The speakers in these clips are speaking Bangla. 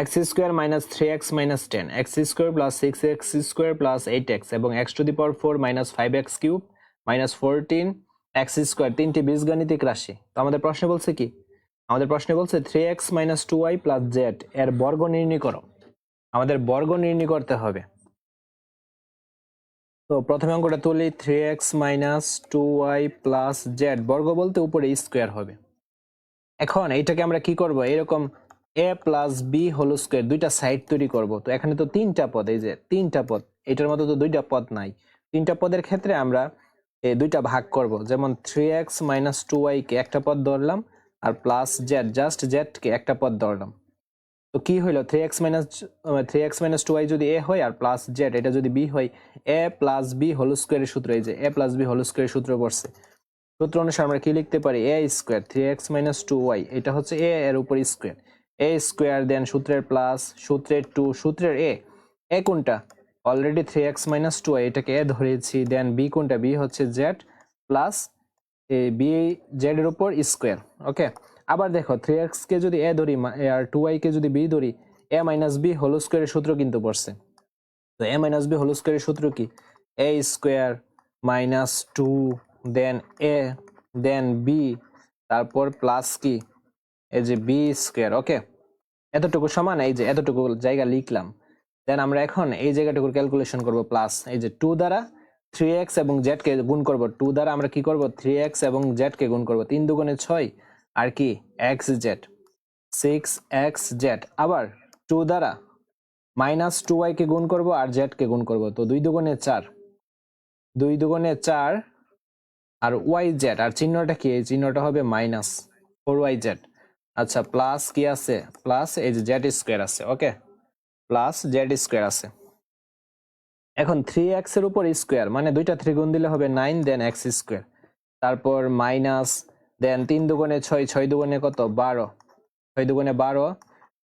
X square minus three x minus ten x square plus six x square plus eight x এবং x to the power four minus five x cube minus fourteen x square তিনটি বীজগাণিতিক রাশি। তো আমাদের প্রশ্নে বলছে কি? আমাদের প্রশ্নে বলছে three x minus two y plus z এর বর্গ নির্ণয় করো। আমাদের বর্গ নির্ণয় করতে হবে। তো প্রথমে অঙ্কটা তুলি three x minus two y plus z বর্গ বলতে উপরে স্কোয়ার হবে। এখন এইটাকে আমরা কি করব? এরকম a plus b whole square দুইটা সাইড তৈরি করব। তো এখানে তো তিনটা পদ, এই যে তিনটা পদ, এটার মতো তো দুইটা পদ নাই। তিনটা পদের ক্ষেত্রে আমরা এই দুইটা ভাগ করব, যেমন থ্রি এক্স মাইনাস টু ওয়াইকে একটা পদ ধরলাম, আর প্লাস জেড জাস্ট জেডকে একটা পদ ধরলাম। তো কি হইল? Three x minus three x minus two y যদি এ হয়, আর প্লাস জেড এটা যদি বি হয় এ প্লাস বি হোল স্কোয়ারের সূত্র, এই যে এ প্লাস বি হোল স্কোয়ারের সূত্র পড়ছে। সূত্র অনুসারে আমরা কি লিখতে পারি? A square three x minus two y এটা হচ্ছে এ এর উপর স্কোয়ার এ স্কোয়ার, দেন সূত্রের প্লাস, সূত্রের টু, সূত্রের এ। এ কোনটা? Already three x minus two, এটাকে এ ধরেছি। দেন বি কোনটা? বি হচ্ছে জেড প্লাস বি জেড এর উপর স্কোয়ার, ওকে? আবার দেখো, থ্রি এক্স কে যদি এ ধরি আর টু কে যদি বি ধরি, এ মাইনাস বি হোল স্কোয়ারের সূত্র কিন্তু পড়ছে। তো এ মাইনাস বি হোল স্কোয়ারের সূত্র কি? A square minus two, then a, then b, তারপর প্লাস কি? এই যে বি স্কোয়ার ওকে এতটুকু সমান, এই যে এতটুকু জায়গা লিখলাম। দেন আমরা এখন এই জায়গাটুকুর ক্যালকুলেশন করব প্লাস এই যে টু দ্বারা থ্রি এক্স এবং জেড কে গুণ করব। টু দ্বারা আমরা কি করব? থ্রি এক্স এবং জেড কে গুণ করব। তিন দুগুণে ছয়, আর কি? X z six x z আবার টু দ্বারা মাইনাস টু ওয়াই কে গুণ করব আর জেড কে গুণ করব। তো দুই দুগুণে চার, দুই দুগুণে চার, আর ওয়াই জেড আর চিহ্নটা কি? এই চিহ্নটা হবে মাইনাস ফোর ওয়াই জেড আচ্ছা প্লাস কি আছে? প্লাস এই যে জেড স্কোয়ার আছে ওকে প্লাস জেড স্কোয়ার আছে। এখন থ্রি এক্সের উপর স্কোয়ার মানে দুইটা থ্রি গুণ দিলে হবে নাইন দেন এক্স স্কোয়ার তারপর মাইনাস দেন তিন দুগুণে ছয় ছয় দুগুণে কত? বারো। ছয় দুগুণে বারো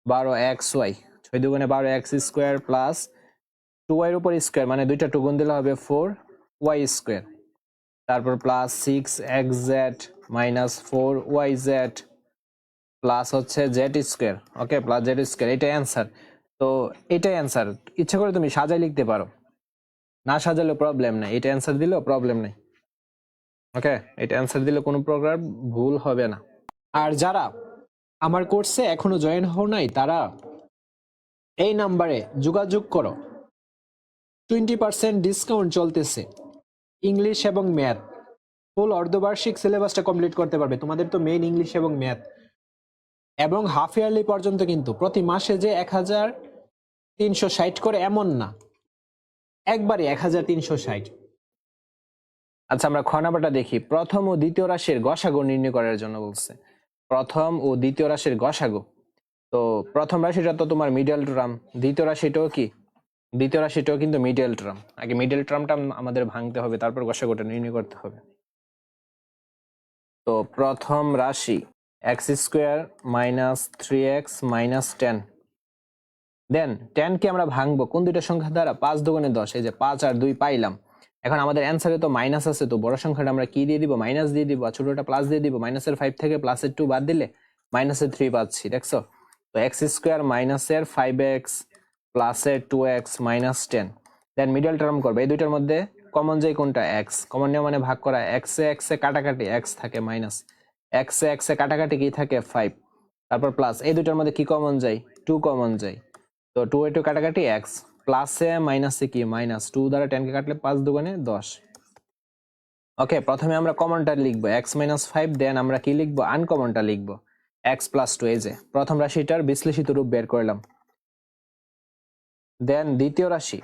বারো এক্স ওয়াই ছয় দুগুণে বারো এক্স স্কোয়ার প্লাস টু ওয়াইয়ের উপর স্কোয়ার মানে দুইটা টু গুণ দিলে হবে ফোর ওয়াই স্কোয়ার তারপর plus six x z minus four y z plus হচ্ছে z square okay plus z square এটাই অ্যান্সার তো এটাই অ্যান্সার ইচ্ছা করে তুমি সাজাই লিখতে পারো। না সাজালে প্রবলেম নাই। এটা অ্যান্সার দিলেও প্রবলেম নেই। ওকে এটা অ্যান্সার দিলে কোনো প্রকার ভুল হবে না। আর যারা আমার কোর্সে এখনও জয়েন হও নাই, তারা এই নাম্বারে যোগাযোগ করো। টোয়েন্টি পার্সেন্ট ডিসকাউন্ট চলতেছে। ইংলিশ এবং ম্যাথ ফুল অর্ধবার্ষিক সিলেবাসটা কমপ্লিট করতে পারবে। তোমাদের তো মেইন ইংলিশ এবং ম্যাথ এবং হাফ ইয়ারলি পর্যন্ত কিন্তু প্রতি মাসে যে এক হাজার তিনশো ষাট করে এমন না। একবারে এক হাজার তিনশো ষাট। আচ্ছা আমরা খ নাম্বারটা দেখি। প্রথম ও দ্বিতীয় রাশির গসাগো নির্ণয় করার জন্য বলছে। প্রথম ও দ্বিতীয় রাশির গসাগো। তো প্রথম রাশিটা তো তোমার মিডল ট্রাম দ্বিতীয় রাশিটাও কি? দ্বিতীয় রাশিটাও কিন্তু মিডল ট্রাম আগে মিডল ট্রামটা আমাদের ভাঙতে হবে, তারপর গসাগোটা নির্ণয় করতে হবে। তো প্রথম রাশি x square minus three x minus ten then ten কে আমরা ভাঙবো, কোন দুইটা সংখ্যা দ্বারা? পাঁচ দুগুণে দশ, এই যে পাঁচ আর দুই পাইলাম। এখন আমাদের অ্যান্সারে তো মাইনাস আছে, তো বড় সংখ্যাটা আমরা কি দিয়ে দিব? মাইনাস দিয়ে দিব, আর ছোটটা প্লাস দিয়ে দিব। মাইনাসের ফাইভ থেকে প্লাসের টু বাদ দিলে মাইনাসের থ্রি পাচ্ছি, দেখছ? তো এক্স স্কোয়ার মাইনাসের ফাইভ এক্স প্লাসের two x minus ten then middle term করবে। এই দুইটার মধ্যে কমন যায় কোনটা? এক্স কমন নিয়ম মানে ভাগ করা। এক্স এক্স কাটাকাটি এক্স থাকে মাইনাস এক্স এক্স কাটাকাটি কি থাকে? ফাইভ তারপর প্লাস এই দুইটার মধ্যে কি কমন যায়? টু কমন যায়। তো টু এ টু কাটাকাটি এক্স প্লাসে মাইনাসে কি? মাইনাস টু দ্বারা টেন কে কাটলে পাঁচ দুগুণে দশ। ওকে প্রথমে আমরা কমনটা লিখব। এক্স মাইনাস ফাইভ দেন আমরা কি লিখব? আনকমনটা লিখব। এক্স প্লাস টু এই যে। প্রথম রাশিটার বিশ্লেষিত রূপ বের করলাম। দেন দ্বিতীয় রাশি।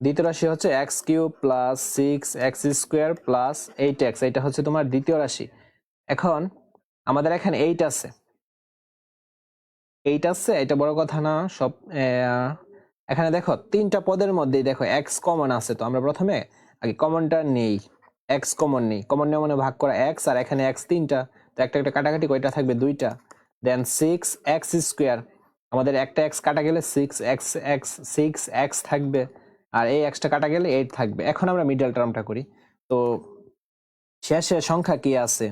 দ্বিতীয় রাশি হচ্ছে x cube plus six x square plus eight x এটা হচ্ছে তোমার দ্বিতীয় রাশি। এখন আমাদের এখানে এইট আছে। এইট আছে, এটা বড় কথা না, সব এখানে দেখো, তিনটা পদের মধ্যেই দেখো এক্স কমন আছে তো, আমরা প্রথমে আগে কমনটা নেই এক্স কমন নেই কমন নিয়ে মানে ভাগ করা এক্স আর এখানে এক্স তিনটা, তো একটা একটা কাটাকাটি কয়টা থাকবে দুইটা। দেন সিক্স এক্স স্কোয়ার আমাদের একটা এক্স কাটা গেলে six x x six x থাকবে, আর এই এক্সটা কাটা গেলে এইট থাকবে। এখন আমরা মিডল টার্মটা করি, তো শেষে সংখ্যা কি আছে?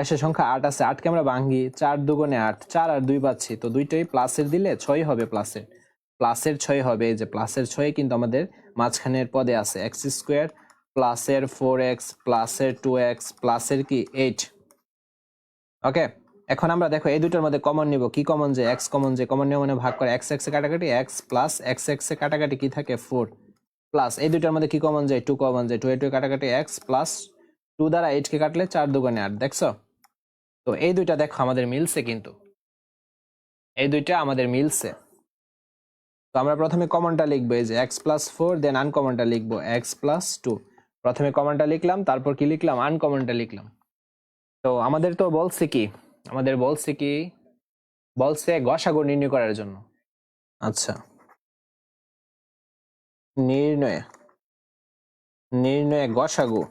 শেষের সংখ্যা আট আছে, আটকে আমরা ভাঙ্গি, চার দুগুণে আট, চার আর দুই পাচ্ছি, তো দুইটাই প্লাসের দিলে ছয় হবে প্লাসের। প্লাসের ছয় হবে, এই যে প্লাসের ছয় কিন্তু আমাদের মাঝখানের পদে আছে, এক্স স্কোয়ার প্লাসের ফোর এক্স, প্লাসের টু এক্স, প্লাসের কি এইট। ওকে, এখন আমরা দেখো এই দুটোর মধ্যে কমন নিব, কি কমন যে এক্স কমন যে কমন নিয়মে ভাগ করে এক্স এক্স কাটাকাটি, এক্স প্লাস এক্স এক্সে কাটাকাটি কি থাকে? ফোর প্লাস, এই দুটোর মধ্যে কি কমন যায় টু কমন যায় টু এ টু কাটাকাটি এক্স প্লাস টু দ্বারা এইটকে কাটলে চার দুগুণে আট, দেখছ? তো এই দুইটা দেখো আমাদের মিলছে কিন্তু। এই দুইটা আমাদের মিলছে। তো আমরা প্রথমে কমনটা লিখব, এই যে এক্স প্লাস ফোর দেন আনকমনটা লিখব এক্স প্লাস টু প্রথমে কমনটা লিখলাম, তারপর কি লিখলাম? আনকমনটা লিখলাম। তো আমাদের তো বলছে কি? আমাদের বলছে কি? বলছে গসাগু নির্ণয় করার জন্য। আচ্ছা। নির্ণয়। নির্ণয় গসাগু।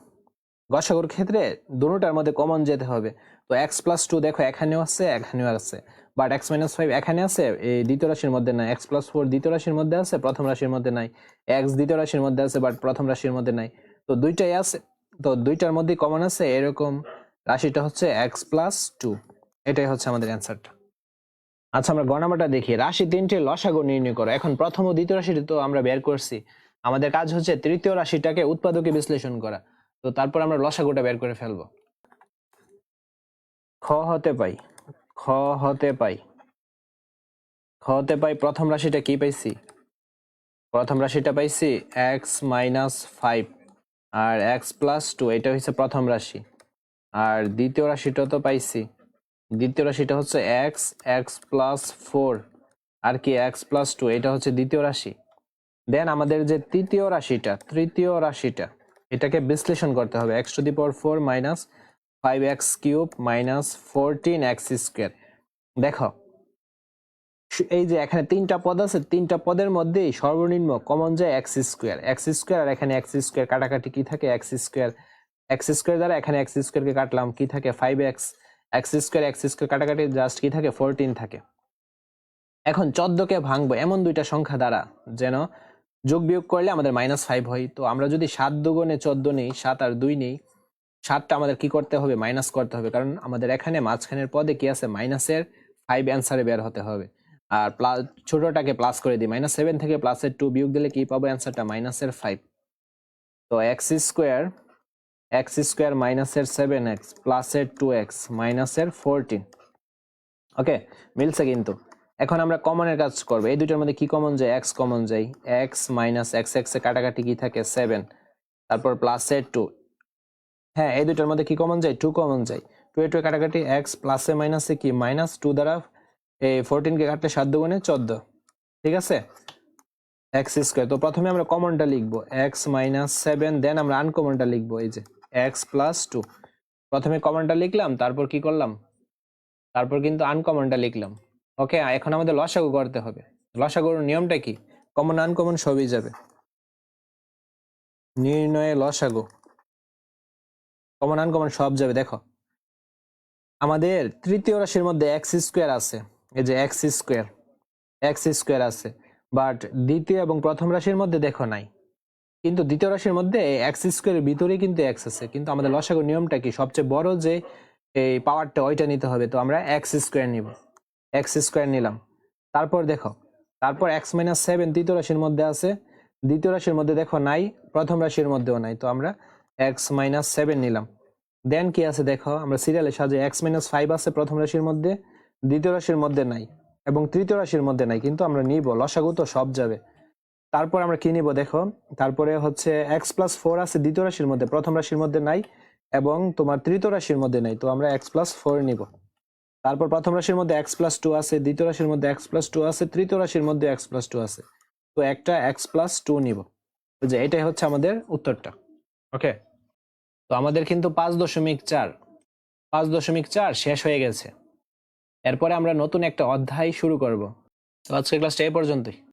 গসাগুর ক্ষেত্রে দুটোটার মধ্যে কমন যেতে হবে। তো এক্স প্লাস টু দেখো এখানেও আছে এখানেও আছে। বাট এক্স মাইনাস ফাইভ এখানে আছে, এই দ্বিতীয় রাশির মধ্যে নাই। এক্স প্লাস ফোর দ্বিতীয় রাশির মধ্যে আছে, প্রথম রাশির মধ্যে নাই। এক্স দ্বিতীয় রাশির মধ্যে আছে বাট প্রথম রাশির মধ্যে নাই। তো দুইটাই আছে, তো দুইটার মধ্যে কমন আছে, এরকম রাশিটা হচ্ছে এক্স প্লাস টু এটাই হচ্ছে আমাদের অ্যান্সারটা আচ্ছা আমরা গণনামাটা দেখি। রাশি তিনটে লসাগু নির্ণয় করো। এখন প্রথম ও দ্বিতীয় রাশিটি তো আমরা বের করছি। আমাদের কাজ হচ্ছে তৃতীয় রাশিটাকে উৎপাদকে বিশ্লেষণ করা। তো তারপর আমরা লসাগুটা বের করে ফেলব। হতে পাই খ হতে পাই। খ হতে পাই প্রথম রাশিটা কি পাইছি? প্রথম রাশিটা পাইছি এক্স মাইনাস ফাইভ আর এক্স প্লাস টু এটা হচ্ছে প্রথম রাশি। আর দ্বিতীয় রাশিটা তো পাইছি। দ্বিতীয় রাশিটা হচ্ছে এক্স এক্স প্লাস ফোর আর কি এক্স প্লাস টু এটা হচ্ছে দ্বিতীয় রাশি। দেন আমাদের যে তৃতীয় রাশিটা তৃতীয় রাশিটা, এটাকে বিশ্লেষণ করতে হবে। X to the power four minus five x cube minus fourteen x square দেখো এই যে এখানে তিনটা পদ আছে, তিনটা পদের মধ্যেই সর্বনিম্ন কমন যায় এক্স স্কোয়ার এক্স স্কোয়ার আর এখানে এক্স স্কোয়ার কাটাকাটি কি থাকে? এক্স স্কোয়ার এক্স স্কোয়ার দ্বারা এখানে এক্স স্কোয়ারকে কাটলাম, কি থাকে? Five x x square x square কাটাকাটি জাস্ট কি থাকে? ফোরটিন থাকে। এখন চোদ্দকে ভাঙবো এমন দুইটা সংখ্যা দ্বারা, যেন যোগ বিয়োগ করলে আমাদের মাইনাস ফাইভ হয়। তো আমরা যদি সাত দুগুণে চোদ্দ নেই, সাত আর দুই নেই সাতটা আমাদের কি করতে হবে? মাইনাস করতে হবে। কারণ আমাদের এখানে মাঝখানের পদে কি আছে? মাইনাসের ফাইভ অ্যান্সারে বের হতে হবে। আর প্লাস ছোটটাকে প্লাস করে দিই। মাইনাস সেভেন থেকে প্লাসের টু বিয়োগ দিলে কি পাবো? অ্যান্সারটা মাইনাসের ফাইভ তো এক্স স্কোয়ার এক্স স্কোয়ার মাইনাসের সেভেন এক্স প্লাসের টু এক্স মাইনাসের ফোরটিন ওকে মিলছে কিন্তু। এখন আমরা কমনের কাজ করব। এই দুটোর মধ্যে কি কমন যায়? এক্স কমন যায়। এক্স মাইনাস এক্স এক্স এ কাটাকাটি কি থাকে? সেভেন তারপর প্লাসের টু হ্যাঁ এই দুটোর মধ্যে কি কমন যায়? টু কমন যায়। টু এ টু কাটাকাটি এক্স প্লাসে মাইনাসে কি? মাইনাস টু দ্বারা এই ফোরটিন কে কাটলে সাত দুগুণে চোদ্দ। ঠিক আছে? এক্স স্কোয়ার তো প্রথমে আমরা কমনটা লিখব। এক্স মাইনাস সেভেন দেন আমরা আনকমনটা লিখব। এই যে এক্স প্লাস টু প্রথমে কমনটা লিখলাম, তারপর কি করলাম? তারপর কিন্তু আনকমনটা লিখলাম। ওকে এখন আমাদের লসাগু করতে হবে। লসাগুর নিয়মটা কি? কমন আনকমন সবই যাবে। নির্ণয়ে লসাগু। কমন আনকমন সব যাবে, দেখো। আমাদের তৃতীয় রাশির মধ্যে এক্স স্কোয়ার আছে। এই যে এক্স স্কোয়ার এক্স স্কোয়ার আছে। বাট দ্বিতীয় এবং প্রথম রাশির মধ্যে দেখো নাই। কিন্তু দ্বিতীয় রাশির মধ্যে এক্স স্কোয়ারের ভিতরে কিন্তু এক্স আছে। কিন্তু আমাদের লসাগুর নিয়মটা কি? সবচেয়ে বড় যে এই পাওয়ারটা ওইটা নিতে হবে। তো আমরা এক্স স্কোয়ার নিব। এক্স স্কোয়ার নিলাম। তারপর দেখো, তারপর এক্স মাইনাস সেভেন তৃতীয় রাশির মধ্যে আছে। দ্বিতীয় রাশির মধ্যে দেখো নাই, প্রথম রাশির মধ্যেও নাই। তো আমরা এক্স মাইনাস সেভেন নিলাম। দেন কি আছে দেখো? আমরা সিরিয়ালে সাজে এক্স মাইনাস ফাইভ আছে প্রথম রাশির মধ্যে, দ্বিতীয় রাশির মধ্যে নাই এবং তৃতীয় রাশির মধ্যে নাই, কিন্তু আমরা নিব। লসাগু তো সব যাবে। তারপর আমরা কি নিব দেখো? তারপরে হচ্ছে এক্স প্লাস ফোর আছে দ্বিতীয় রাশির মধ্যে, প্রথম রাশির মধ্যে নাই এবং তোমার তৃতীয় রাশির মধ্যে নাই, তো আমরা এক্স প্লাস ফোর নিব। তারপর প্রথম রাশির মধ্যে এক্স প্লাস টু আছে, দ্বিতীয় রাশির মধ্যে এক্স প্লাস টু আছে, তৃতীয় রাশির মধ্যে এক্স প্লাস টু আছে। তো একটা এক্স প্লাস টু নিব। যে এটাই হচ্ছে আমাদের উত্তরটা। ওকে তো আমাদের কিন্তু পাঁচ দশমিক চার, পাঁচ দশমিক চার শেষ হয়ে গেছে। এরপরে আমরা নতুন একটা অধ্যায় শুরু করব। তো আজকের ক্লাসটা এ পর্যন্তই।